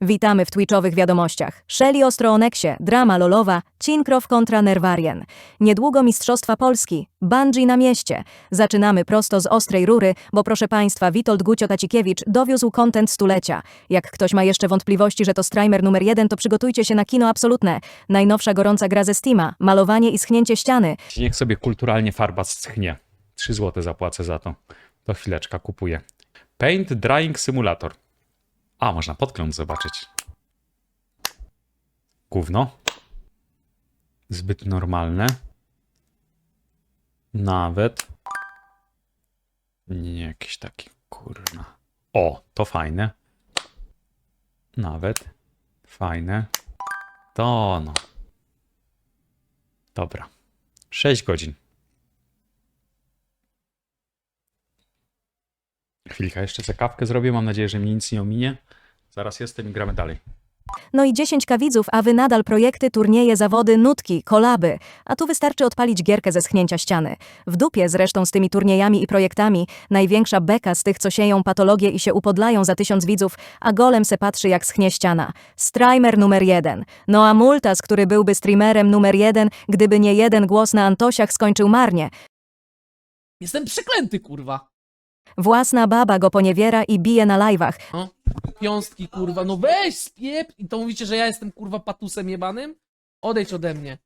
Witamy w Twitchowych wiadomościach. Shelly ostro o drama lolowa, Cinkrow kontra Nerwarien. Niedługo Mistrzostwa Polski, Bungie na mieście. Zaczynamy prosto z ostrej rury, bo proszę Państwa, Witold Gucio-Tacikiewicz dowiózł kontent stulecia. Jak ktoś ma jeszcze wątpliwości, że to streamer numer jeden, to przygotujcie się na kino absolutne. Najnowsza gorąca gra ze Steama, malowanie i schnięcie ściany. Niech sobie kulturalnie farba schnie. 3 zł zapłacę za to. To chwileczka kupuję. Paint Drying Simulator. A, można podgląd zobaczyć. Gówno. Zbyt normalne. Nawet. Nie jakieś takie kurna. O, to fajne. Nawet. Fajne. To no. Dobra. 6 godzin. Chwilka, jeszcze sobie zrobię. Mam nadzieję, że mi nic nie ominie. Zaraz jestem i gramy dalej. No i 10 kawidzów, a wy nadal projekty, turnieje, zawody, nutki, kolaby. A tu wystarczy odpalić gierkę ze schnięcia ściany. W dupie zresztą z tymi turniejami i projektami. Największa beka z tych, co sieją patologię i się upodlają za tysiąc widzów, a golem se patrzy jak schnie ściana. Streamer numer jeden. No a Multas, który byłby streamerem numer jeden, gdyby nie jeden głos na Antosiach skończył marnie. Jestem przeklęty, kurwa. Własna baba go poniewiera i bije na live'ach. No. Piąstki, kurwa. No weź spiep i to mówicie, że ja jestem, kurwa, patusem jebanym? Odejdź ode mnie.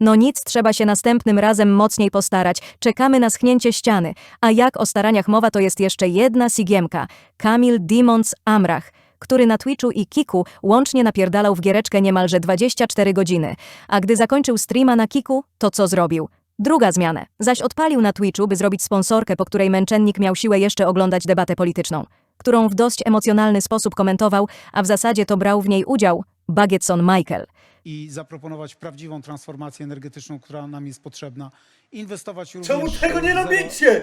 No nic, trzeba się następnym razem mocniej postarać. Czekamy na schnięcie ściany. A jak o staraniach mowa, to jest jeszcze jedna sigiemka. Kamil Demons Amrach który na Twitchu i Kiku łącznie napierdalał w giereczkę niemalże 24 godziny. A gdy zakończył streama na Kiku, to co zrobił? Druga zmianę. Zaś odpalił na Twitchu, by zrobić sponsorkę, po której męczennik miał siłę jeszcze oglądać debatę polityczną, którą w dość emocjonalny sposób komentował, a w zasadzie to brał w niej udział Bagetson Michael. i zaproponować prawdziwą transformację energetyczną, która nam jest potrzebna. Inwestować również Czemu tego nie robicie?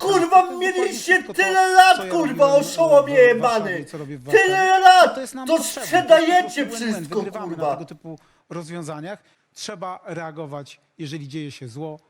Kurwa, mieliście tyle to, lat, kurwa, oszołomie jebany. Tyle lat! To, jest nam To potrzebne. sprzedajecie wszystko, kurwa. na tego typu rozwiązaniach. Trzeba reagować, jeżeli dzieje się zło.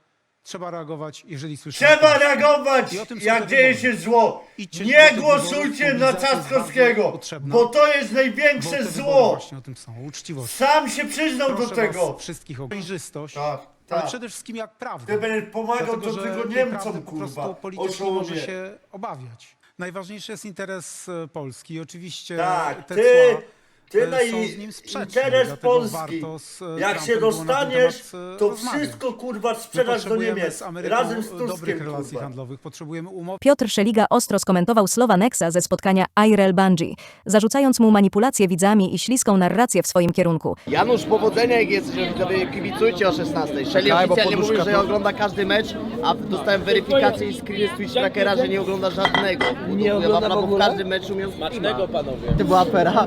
Trzeba reagować, jeżeli słyszymy... Trzeba reagować, I o tym są jak te dzieje wybory. się zło. Idźcie Nie do tych głosujcie wyborów, na mobilizacja jest Trzaskowskiego, potrzebna, bo to jest bo największe wybory zło. właśnie o tym są, o uczciwości. Sam się przyznał do Proszę tego. was wszystkich o przejrzystość, Tak, ale tak. przede wszystkim jak prawda. Ty będziesz pomagał Dlatego, do że tego tej Niemcom, po prostu kurwa. polityk nie może Oszołomie. się obawiać. Najważniejszy jest interes e, Polski. Oczywiście Tak, te ty, cła ty e, na są z nim sprzeczne. interes dlatego Polski. warto z, e, Jak Trumpem się było na ten dostaniesz, temat, e, to rozmawiać. wszystko kurwa My sprzedasz do potrzebujemy Niemiec. z Ameryką Razem z dobrych Tuskiem, relacji kurwa. handlowych. Potrzebujemy umowy Piotr Szeliga ostro skomentował słowa Nexa ze spotkania IRL Bungie, zarzucając mu manipulację widzami i śliską narrację w swoim kierunku. Janusz, powodzenia jak jesteście widzowie, kibicujcie o 16. Shelly oficjalnie mówił, że ogląda każdy mecz, a dostałem weryfikację i screeny z Twitch Trackera, że nie ogląda żadnego. Nie ogląda w W każdym meczu miał Smacznego panowie. To była afera,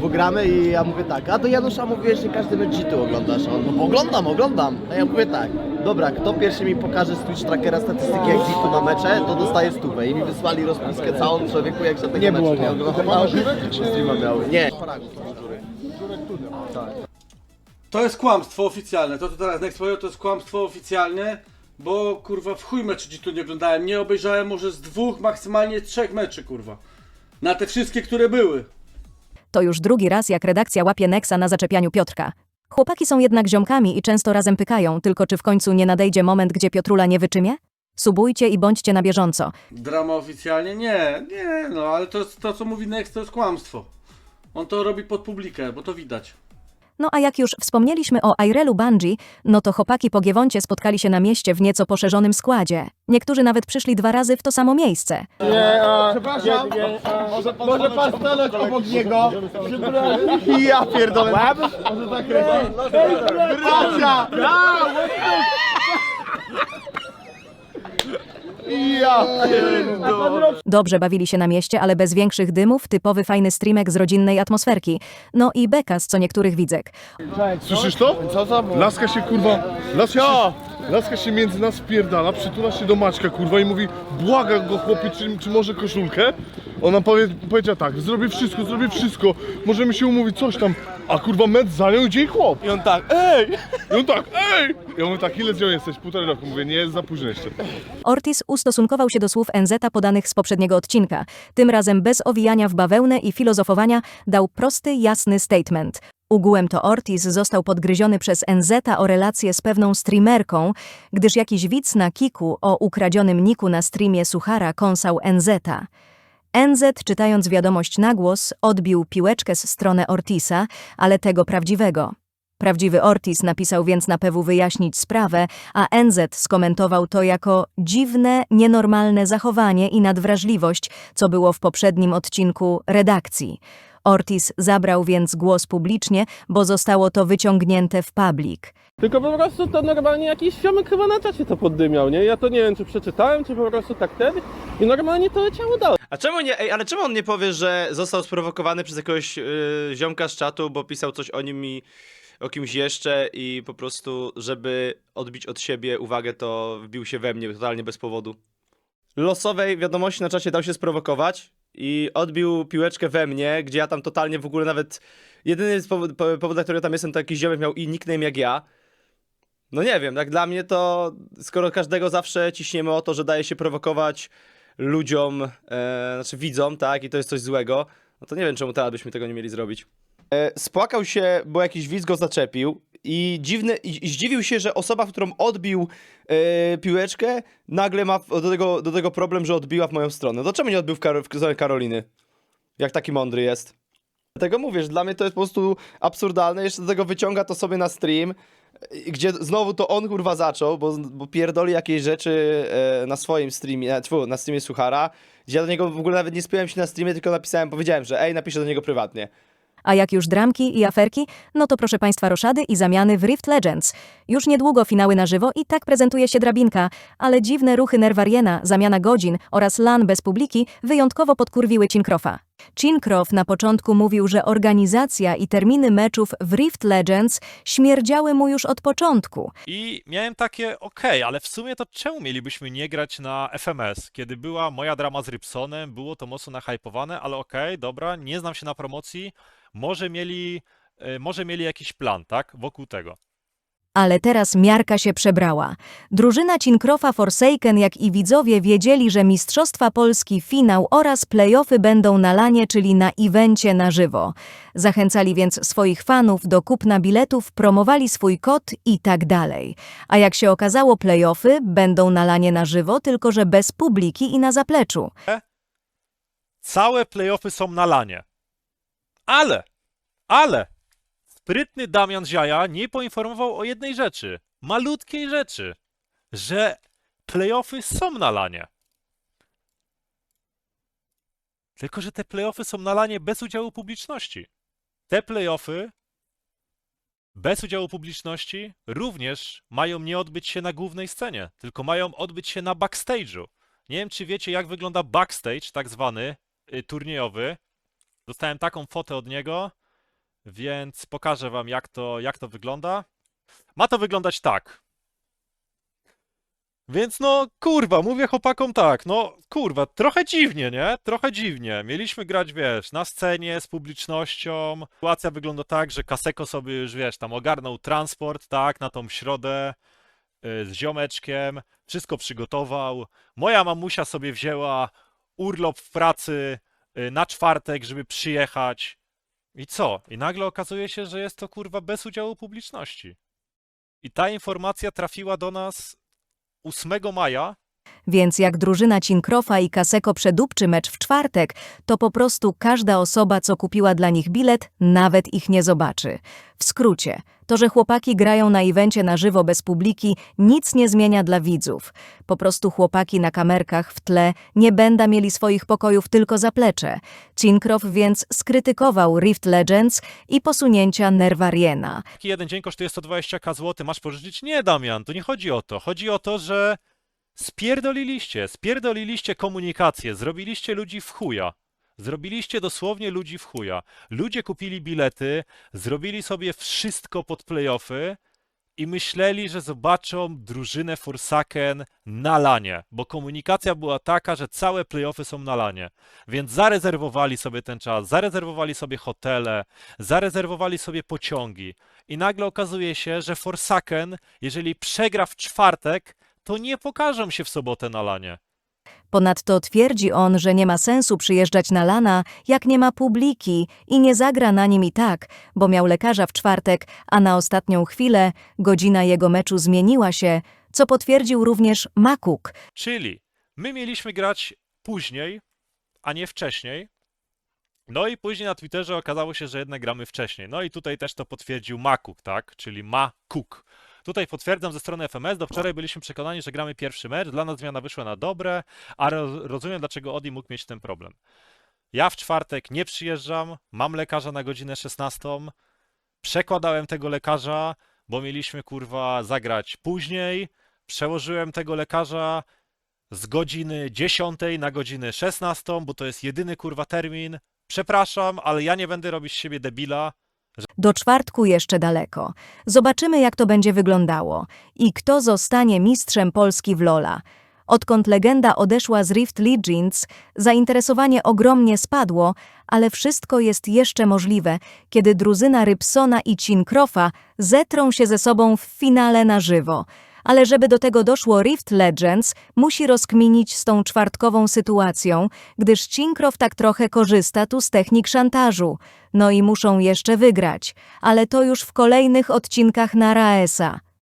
bo gramy i ja mówię tak, a do Janusza mówiłeś, że każdy mecz G2 oglądasz. A On, no oglądam, oglądam. A ja mówię tak, dobra, kto pierwszy mi pokaże z Twitch Trackera statystyki jak G2 na mecze, to dostaje stówę. I mi wysłali rozpiskę całą człowieku, jak żadnego nie meczu nie oglądał. Streama miały. Nie. To jest kłamstwo oficjalne. To, co teraz Next powiedział, to jest kłamstwo oficjalne, bo kurwa w chuj meczy tu nie oglądałem. Nie obejrzałem może z dwóch, maksymalnie trzech meczy, kurwa. Na te wszystkie, które były. To już drugi raz, jak redakcja łapie Nexa na zaczepianiu Piotrka. Chłopaki są jednak ziomkami i często razem pykają, tylko czy w końcu nie nadejdzie moment, gdzie Piotrula nie wyczymie? Subujcie i bądźcie na bieżąco. Drama oficjalnie? Nie, nie, no ale to, to co mówi Next to jest kłamstwo. On to robi pod publikę, bo to widać. No a jak już wspomnieliśmy o Irelu Bungie, no to chłopaki po Giewoncie spotkali się na mieście w nieco poszerzonym składzie. Niektórzy nawet przyszli dwa razy w to samo miejsce. Przepraszam, może, może pan stanąć obok niego? Ja pierdolę. Może tak Bracia! Ja pierdolę. Dobrze bawili się na mieście, ale bez większych dymów, typowy fajny streamek z rodzinnej atmosferki. No i beka z co niektórych widzek. Słyszysz to? Co za? Laska się kurwa. Laska się, Laska się między nas wpierdala, przytula się do Maćka, kurwa, i mówi błaga go chłopie, czy, czy może koszulkę? Ona powie, powiedziała tak, zrobię wszystko, zrobię wszystko, możemy się umówić, coś tam. A kurwa med za nią idzie i chłop. I on tak, ej! I on tak, ej! Ja mówię tak, ile z nią jesteś? Półtorej roku. Mówię, nie, jest za późno jeszcze. Ortiz ustosunkował się do słów NZ podanych z poprzedniego odcinka. Tym razem bez owijania w bawełnę i filozofowania dał prosty, jasny statement. Ugółem to Ortiz został podgryziony przez NZ o relację z pewną streamerką, gdyż jakiś widz na Kiku o ukradzionym niku na streamie Suchara kąsał NZ. NZ, czytając wiadomość na głos, odbił piłeczkę z stronę Ortisa, ale tego prawdziwego. Prawdziwy Ortiz napisał więc na PW wyjaśnić sprawę, a NZ skomentował to jako dziwne, nienormalne zachowanie i nadwrażliwość, co było w poprzednim odcinku redakcji. Ortiz zabrał więc głos publicznie, bo zostało to wyciągnięte w public. Tylko po prostu to normalnie jakiś ziomek chyba na czacie to poddymiał, nie? Ja to nie wiem, czy przeczytałem, czy po prostu tak ten i normalnie to leciało dalej. A czemu nie, ej, ale czemu on nie powie, że został sprowokowany przez jakiegoś yy, ziomka z czatu, bo pisał coś o nim i o kimś jeszcze i po prostu, żeby odbić od siebie uwagę, to wbił się we mnie totalnie bez powodu. Losowej wiadomości na czacie dał się sprowokować i odbił piłeczkę we mnie, gdzie ja tam totalnie w ogóle nawet... Jedyny powód, po- powód dla którego tam jestem, to jakiś ziomek miał i nickname jak ja. No nie wiem, jak dla mnie to, skoro każdego zawsze ciśniemy o to, że daje się prowokować ludziom, e, znaczy widzom, tak, i to jest coś złego, no to nie wiem, czemu teraz byśmy tego nie mieli zrobić. E, spłakał się, bo jakiś widz go zaczepił i dziwny, i, zdziwił się, że osoba, którą odbił e, piłeczkę, nagle ma do tego, do tego problem, że odbiła w moją stronę. To czemu nie odbił w, Kar- w stronę Karoliny? Jak taki mądry jest. Dlatego mówię, że dla mnie to jest po prostu absurdalne, jeszcze do tego wyciąga to sobie na stream, gdzie znowu to on kurwa zaczął, bo, bo pierdoli jakieś rzeczy e, na swoim streamie, e, tfu, na streamie Suchara, gdzie ja do niego w ogóle nawet nie spiąłem się na streamie, tylko napisałem, powiedziałem, że ej, napiszę do niego prywatnie. A jak już dramki i aferki, no to proszę Państwa roszady i zamiany w Rift Legends. Już niedługo finały na żywo i tak prezentuje się drabinka, ale dziwne ruchy Nerwariena, zamiana godzin oraz LAN bez publiki wyjątkowo podkurwiły Cinkrofa. Cinkrof na początku mówił, że organizacja i terminy meczów w Rift Legends śmierdziały mu już od początku. I miałem takie, okej, ale w sumie to czemu mielibyśmy nie grać na FMS? Kiedy była moja drama z Rybsonem, było to mocno nahypowane, ale okej, dobra, nie znam się na promocji, może mieli, e, może mieli jakiś plan, tak, wokół tego. Ale teraz miarka się przebrała. Drużyna Cinkrofa Forsaken, jak i widzowie wiedzieli, że Mistrzostwa Polski finał oraz playoffy będą na lanie, czyli na evencie na żywo. Zachęcali więc swoich fanów do kupna biletów, promowali swój kod i tak dalej. A jak się okazało, playoffy będą na lanie na żywo, tylko że bez publiki i na zapleczu. Całe playoffy są na lanie. Ale, ale, sprytny Damian Ziaja nie poinformował o jednej rzeczy, malutkiej rzeczy, że playoffy są na lanie. Tylko, że te playoffy są na lanie bez udziału publiczności. Te playoffy bez udziału publiczności również mają nie odbyć się na głównej scenie, tylko mają odbyć się na backstage'u. Nie wiem, czy wiecie, jak wygląda backstage, tak zwany, y, turniejowy. Dostałem taką fotę od niego, więc pokażę wam, jak to, jak to wygląda. Ma to wyglądać tak. Więc no, kurwa, mówię chłopakom tak, no, kurwa, trochę dziwnie, nie? Trochę dziwnie. Mieliśmy grać, wiesz, na scenie, z publicznością. Sytuacja wygląda tak, że Kaseko sobie już, wiesz, tam ogarnął transport, tak, na tą środę y, z ziomeczkiem, wszystko przygotował. Moja mamusia sobie wzięła urlop w pracy na czwartek, żeby przyjechać. I co? I nagle okazuje się, że jest to kurwa bez udziału publiczności. I ta informacja trafiła do nas 8 maja. Więc jak drużyna Cinkrofa i Kaseko przedupczy mecz w czwartek, to po prostu każda osoba, co kupiła dla nich bilet, nawet ich nie zobaczy. W skrócie, to, że chłopaki grają na evencie na żywo bez publiki, nic nie zmienia dla widzów. Po prostu chłopaki na kamerkach w tle nie będą mieli swoich pokojów tylko zaplecze. Cinkrof więc skrytykował Rift Legends i posunięcia Nerwariena. Jeden dzień kosztuje 120k zł, masz pożyczyć? Nie, Damian, to nie chodzi o to. Chodzi o to, że spierdoliliście, spierdoliliście komunikację, zrobiliście ludzi w chuja. Zrobiliście dosłownie ludzi w chuja. Ludzie kupili bilety, zrobili sobie wszystko pod playoffy, i myśleli, że zobaczą drużynę Forsaken na lanie, bo komunikacja była taka, że całe playoffy są na lanie. Więc zarezerwowali sobie ten czas, zarezerwowali sobie hotele, zarezerwowali sobie pociągi. I nagle okazuje się, że Forsaken, jeżeli przegra w czwartek, to nie pokażą się w sobotę na lanie. Ponadto twierdzi on, że nie ma sensu przyjeżdżać na lana, jak nie ma publiki i nie zagra na nim i tak, bo miał lekarza w czwartek, a na ostatnią chwilę godzina jego meczu zmieniła się, co potwierdził również Makuk. Czyli my mieliśmy grać później, a nie wcześniej. No i później na Twitterze okazało się, że jednak gramy wcześniej. No i tutaj też to potwierdził Makuk, tak? Czyli Makuk. Tutaj potwierdzam ze strony FMS, do wczoraj byliśmy przekonani, że gramy pierwszy mecz, dla nas zmiana wyszła na dobre, a ro- rozumiem, dlaczego Odi mógł mieć ten problem. Ja w czwartek nie przyjeżdżam, mam lekarza na godzinę 16, przekładałem tego lekarza, bo mieliśmy kurwa zagrać później, przełożyłem tego lekarza z godziny 10 na godzinę 16, bo to jest jedyny kurwa termin. Przepraszam, ale ja nie będę robić z siebie debila. Do czwartku jeszcze daleko. Zobaczymy, jak to będzie wyglądało i kto zostanie mistrzem Polski w Lola. Odkąd legenda odeszła z Rift Legends, zainteresowanie ogromnie spadło, ale wszystko jest jeszcze możliwe, kiedy drużyna Rybsona i Cinkrofa zetrą się ze sobą w finale na żywo. Ale żeby do tego doszło Rift Legends, musi rozkminić z tą czwartkową sytuacją, gdyż Cinkrof tak trochę korzysta tu z technik szantażu. No i muszą jeszcze wygrać, ale to już w kolejnych odcinkach na Raesa.